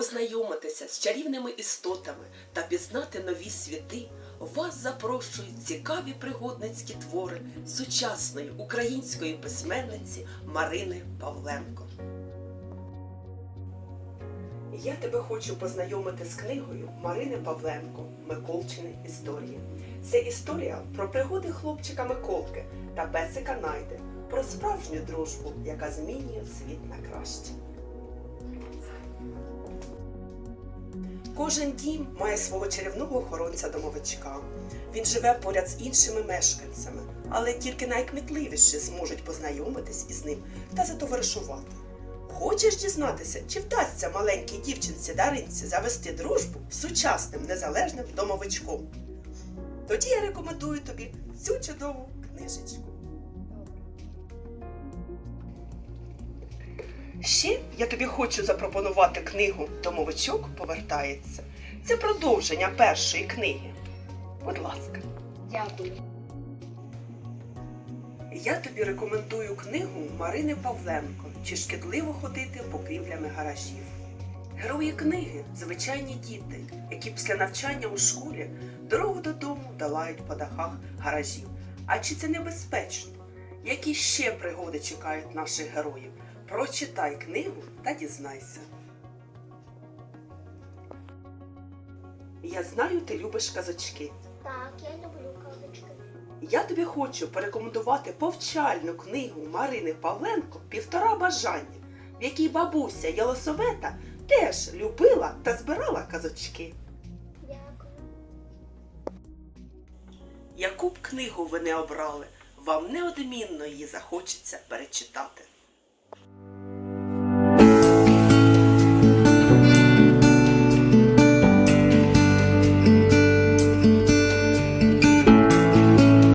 познайомитися з чарівними істотами та пізнати нові світи, вас запрошують цікаві пригодницькі твори сучасної української письменниці Марини Павленко. Я тебе хочу познайомити з книгою Марини Павленко Миколчини історії. Це історія про пригоди хлопчика Миколки та песика Найди, про справжню дружбу, яка змінює світ на краще. Кожен дім має свого чарівного охоронця-домовичка. Він живе поряд з іншими мешканцями, але тільки найкмітливіші зможуть познайомитись із ним та затоваришувати. Хочеш дізнатися, чи вдасться маленькій дівчинці Даринці завести дружбу з сучасним незалежним домовичком? Тоді я рекомендую тобі цю чудову книжечку. Ще я тобі хочу запропонувати книгу Домовичок повертається. Це продовження першої книги. Будь ласка. Дякую. Я тобі рекомендую книгу Марини Павленко Чи шкідливо ходити покрівлями гаражів. Герої книги звичайні діти, які після навчання у школі дорогу додому долають по дахах гаражів. А чи це небезпечно? Які ще пригоди чекають наших героїв? Прочитай книгу та дізнайся. Я знаю, ти любиш казочки. Так, я люблю казочки. Я тобі хочу порекомендувати повчальну книгу Марини Павленко Півтора бажання, в якій бабуся Єлосовета теж любила та збирала казочки. Дякую. Яку б книгу ви не обрали, вам неодмінно її захочеться перечитати.